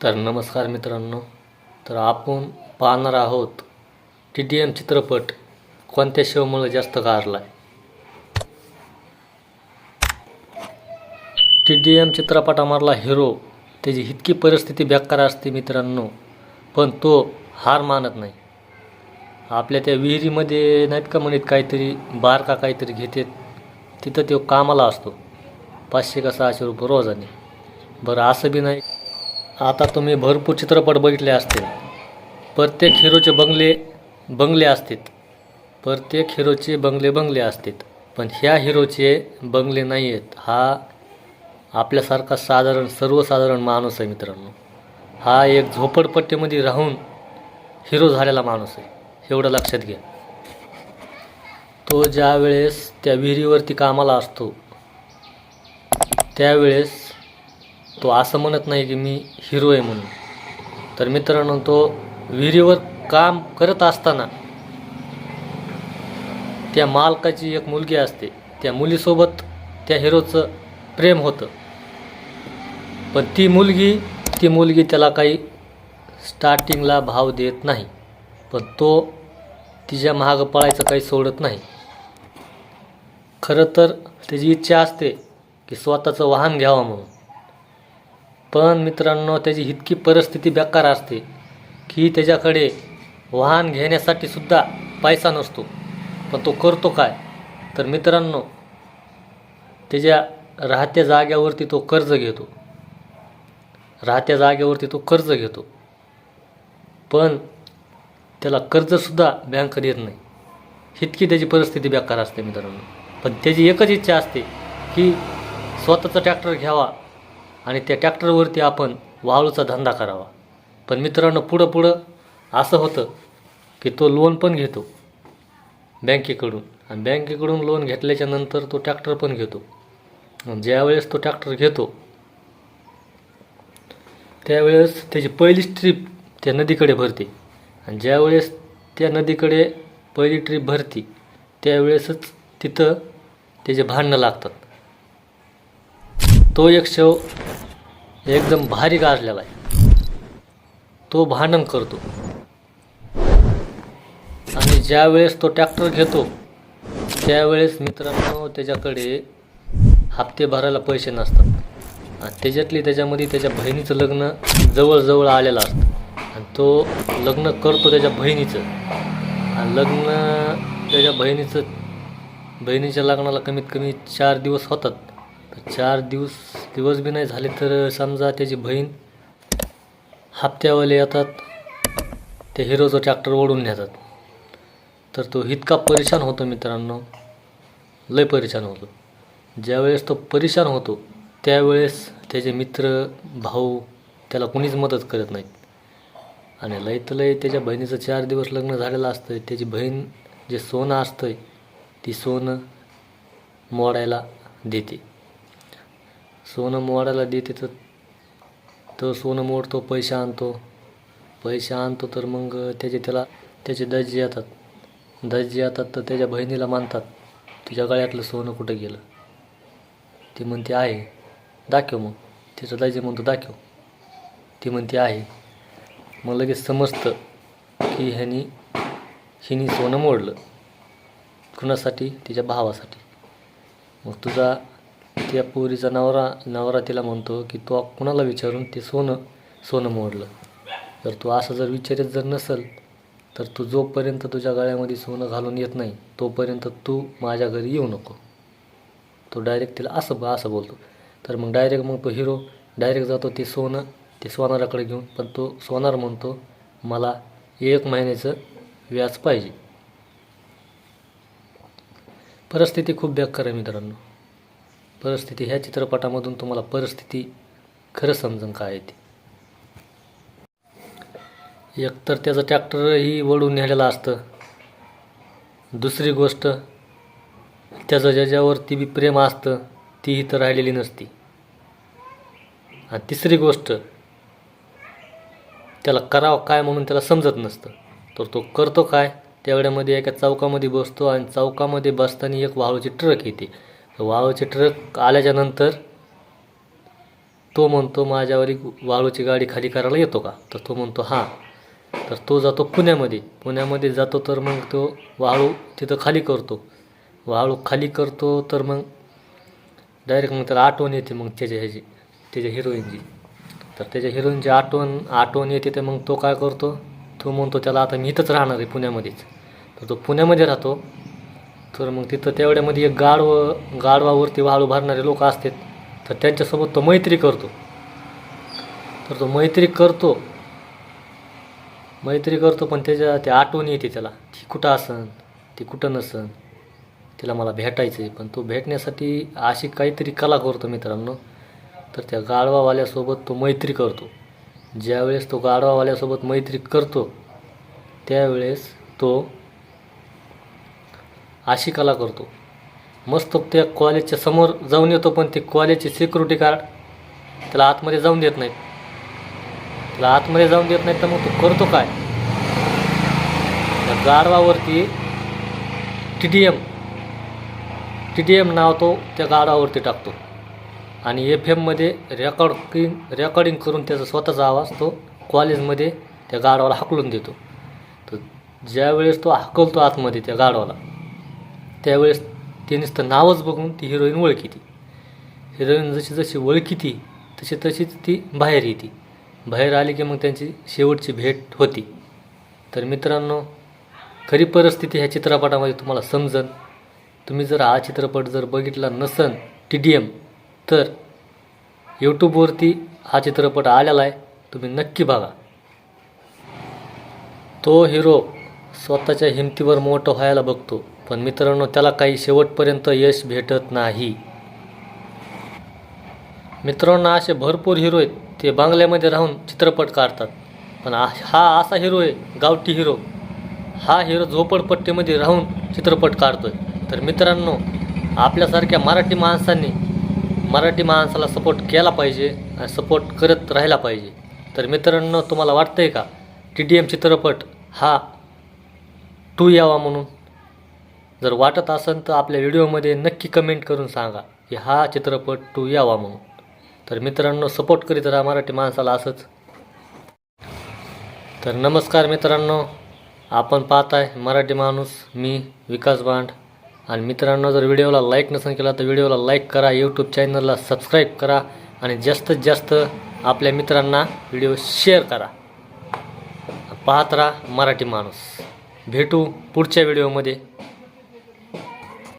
तर नमस्कार मित्रांनो तर आपण पाहणार आहोत टी डी एम चित्रपट कोणत्या शोमुळे जास्त गारला आहे टी डी एम चित्रपटामधला हिरो त्याची इतकी परिस्थिती बेकार असते मित्रांनो पण तो हार मानत नाही. आपल्या त्या विहिरीमध्ये नाहीत का म्हणत काहीतरी बारका काहीतरी घेतात तिथं तो कामाला असतो. पाचशे का सहाशे रुपये रोजाने. बरं असं बी नाही. आता तुम्ही भरपूर चित्रपट बघितले असतील. प्रत्येक हिरोचे बंगले बंगले असतात प्रत्येक हिरोचे बंगले बंगले असतात पण ह्या हिरोचे बंगले नाही आहेत हा आपल्यासारखा साधारण सर्वसाधारण माणूस आहे मित्रांनो. हा एक झोपडपट्टीमध्ये राहून हिरो झालेला माणूस आहे. एवढं लक्षात घ्या. तो ज्या वेळेस त्या विहिरीवरती कामाला असतो त्यावेळेस तो असं म्हणत नाही की मी हिरो आहे म्हणून. तर मित्रांनो तो विहिरीवर काम करत असताना त्या मालकाची एक मुलगी असते. त्या मुलीसोबत त्या हिरोचं प्रेम होतं. पण ती मुलगी ती मुलगी त्याला काही स्टार्टिंगला भाव देत नाही. पण तो तिच्या मागं पळायचं काही सोडत नाही. खरं तर त्याची इच्छा असते की स्वतःचं वाहन घ्यावं म्हणून. पण मित्रांनो त्याची इतकी परिस्थिती बेकार असते की त्याच्याकडे वाहन घेण्यासाठी सुद्धा पैसा नसतो. पण तो करतो काय? तर मित्रांनो त्याच्या राहत्या जाग्यावरती तो कर्ज घेतो. राहत्या जागेवरती तो कर्ज घेतो. पण त्याला कर्जसुद्धा बँक देत नाही. इतकी त्याची परिस्थिती बेकार असते मित्रांनो. पण त्याची एकच इच्छा असते की स्वतःचा ट्रॅक्टर घ्यावा. आणि त्या ट्रॅक्टरवरती आपण वाळूचा धंदा करावा. पण मित्रांनो पुढं पुढं असं होतं की तो लोन पण घेतो बँकेकडून. आणि बँकेकडून लोन घेतल्याच्या नंतर तो ट्रॅक्टर पण घेतो. आणि ज्यावेळेस तो ट्रॅक्टर घेतो त्यावेळेस त्याची पहिलीच ट्रीप त्या नदीकडे भरते. आणि ज्यावेळेस त्या नदीकडे पहिली ट्रीप भरती त्यावेळेसच तिथं त्याचे भांडणं लागतात. तो एक शव एकदम भारी गाजलेला आहे तो भांडण करतो. आणि ज्यावेळेस तो ट्रॅक्टर घेतो त्यावेळेस मित्रांनो त्याच्याकडे हप्ते भरायला पैसे नसतात. आणि त्याच्यातली त्याच्यामध्ये त्याच्या बहिणीचं लग्न जवळजवळ आलेलं असतं. आणि तो लग्न करतो त्याच्या बहिणीचं. आणि लग्न त्याच्या बहिणीचं बहिणीच्या लग्नाला कमीत कमी चार दिवस होतात. तर चार दिवस दिवस बी नाही झाले तर समजा त्याची बहीण हप्त्यावाले येतात ते हिरोचं ट्रॅक्टर ओढून नेतात. तर तो इतका परेशान होतो मित्रांनो लय परेशान होतो. ज्यावेळेस तो परेशान होतो त्यावेळेस त्याचे मित्र भाऊ त्याला कुणीच मदत करत नाहीत. आणि लय तर लय त्याच्या बहिणीचं चार दिवस लग्न झालेलं असतं त्याची बहीण जे सोनं असतं ती सोनं मोडायला देते. सोनं मोडायला देते तर तो सोनं मोडतो पैसे आणतो. पैसे आणतो तर मग त्याचे त्याला त्याचे दज्जे येतात. दज्जे येतात तर त्याच्या बहिणीला मानतात तिच्या गळ्यातलं सोनं कुठं गेलं? ती म्हणते आहे. दाखव मग. त्याचं दज्जे म्हणतो दाखव. ती म्हणते आहे. मग लगेच समजतं की ह्यानी हिनी सोनं मोडलं. कुणासाठी? तिच्या भावासाठी. मग तुझा त्या पोरीचा नवरा नवरा तिला म्हणतो की तो कुणाला विचारून ते सोनं सोनं मोडलं. जर तू असं जर विचारत जर नसेल तर तू जोपर्यंत तुझ्या गळ्यामध्ये सोनं घालून येत नाही तोपर्यंत तू माझ्या घरी येऊ नको. तो डायरेक्ट तिला असं असं बोलतो. तर मग डायरेक्ट मग तो हिरो डायरेक्ट जातो ते सोनं ते सोनाराकडे घेऊन. पण तो सोनार म्हणतो मला एक महिन्याचं व्याज पाहिजे. परिस्थिती खूप बेकार आहे मित्रांनो. परिस्थिती ह्या चित्रपटामधून तुम्हाला परिस्थिती खरं समजून काय येते? एकतर त्याचं ट्रॅक्टरही वळून नेलेलं असतं. दुसरी गोष्ट त्याचं ज्याच्यावरती बी प्रेम असतं ती इथं राहिलेली नसती. आणि तिसरी गोष्ट त्याला करावं काय म्हणून त्याला समजत नसतं. तर तो करतो काय? त्यावेळेमध्ये एका चौकामध्ये बसतो आणि चौकामध्ये बसताना एक वाळूची ट्रक येते. वाळूचे ट्रक आल्याच्यानंतर तो म्हणतो माझ्यावर एक वाळूची गाडी खाली करायला येतो का? तर तो म्हणतो हां. तर तो जातो पुण्यामध्ये. पुण्यामध्ये जातो तर मग तो वाळू तिथं खाली करतो. वाळू खाली करतो तर मग डायरेक्ट मग त्याला आठवण येते मग त्याच्या ह्याची त्याच्या हिरोईनची. तर त्याच्या हिरोईनची आठवण आठवण येते तर मग तो काय करतो? तो म्हणतो त्याला आता मी इथंच राहणार आहे पुण्यामध्येच. तर तो पुण्यामध्ये राहतो. तर मग तिथं तेवढ्यामध्ये एक गाढव गाढवावरती वाळू भरणारे लोक असतात. तर त्यांच्यासोबत तो मैत्री करतो. तर तो मैत्री करतो. मैत्री करतो पण त्याच्या ते आठवण येते त्याला. ती कुठं असन ती कुठं नसन तिला मला भेटायचं आहे पण तो भेटण्यासाठी अशी काहीतरी कला करतो मित्रांनो. तर त्या गाढवावाल्यासोबत तो मैत्री करतो. ज्यावेळेस तो गाढवावाल्यासोबत मैत्री करतो त्यावेळेस तो अशी कला करतो. मस्त त्या कॉलेजच्या समोर जाऊन येतो पण ते कॉलेजचे सिक्युरिटी गार्ड त्याला आतमध्ये जाऊन देत नाहीत. त्याला आतमध्ये जाऊन देत नाहीत तर मग तो करतो काय? त्या गाढवावरती T D M T D M नाव तो त्या गाढवावरती टाकतो. आणि एफ एममध्ये रेकॉर्डिंग रेकॉर्डिंग करून त्याचा स्वतःचा आवाज तो कॉलेजमध्ये त्या गाढवाला हाकलून देतो. तर ज्यावेळेस तो हाकलतो आतमध्ये त्या गाढवाला त्यावेळेस ते नुसतं नावच बघून ती हिरोईन ओळखीती हिरोईन जशी जशी ओळखीती तशी तशीच ती बाहेर येते. बाहेर आली की मग त्यांची शेवटची भेट होती. तर मित्रांनो खरी परिस्थिती ह्या चित्रपटामध्ये तुम्हाला समजन. तुम्ही जर हा चित्रपट जर बघितला नसन टी डी एम तर यूट्यूबवरती हा चित्रपट आलेला आहे. तुम्ही नक्की बघा. तो हिरो स्वतःच्या हिमतीवर मोठं व्हायला बघतो. पण मित्रांनो त्याला काही शेवटपर्यंत यश भेटत नाही. मित्रांनो असे भरपूर हिरो आहेत ते बांगल्यामध्ये राहून चित्रपट काढतात. पण हा असा हिरो आहे गावठी हिरो. हा हिरो झोपडपट्टीमध्ये राहून चित्रपट काढतोय. तर मित्रांनो आपल्यासारख्या मराठी माणसांनी मराठी माणसाला सपोर्ट केला पाहिजे आणि सपोर्ट करत राहिला पाहिजे. तर मित्रांनो तुम्हाला वाटतं आहे का? टी डी एम चित्रपट हा टू यावा म्हणून? जर वाटत असेल तर आपल्या व्हिडिओमध्ये नक्की कमेंट करून सांगा की हा चित्रपट टू यावा म्हणून. तर मित्रांनो सपोर्ट करीत राहा मराठी माणसाला असंच. तर नमस्कार मित्रांनो आपण पाहताय मराठी माणूस मी विकास बांड. आणि मित्रांनो जर व्हिडिओला लाईक नसेल केला तर व्हिडिओला लाईक करा यूट्यूब चॅनलला सबस्क्राईब करा आणि जास्तीत जास्त आपल्या मित्रांना व्हिडिओ शेअर करा. पाहत राहा मराठी माणूस. भेटू पुढच्या व्हिडिओमध्ये.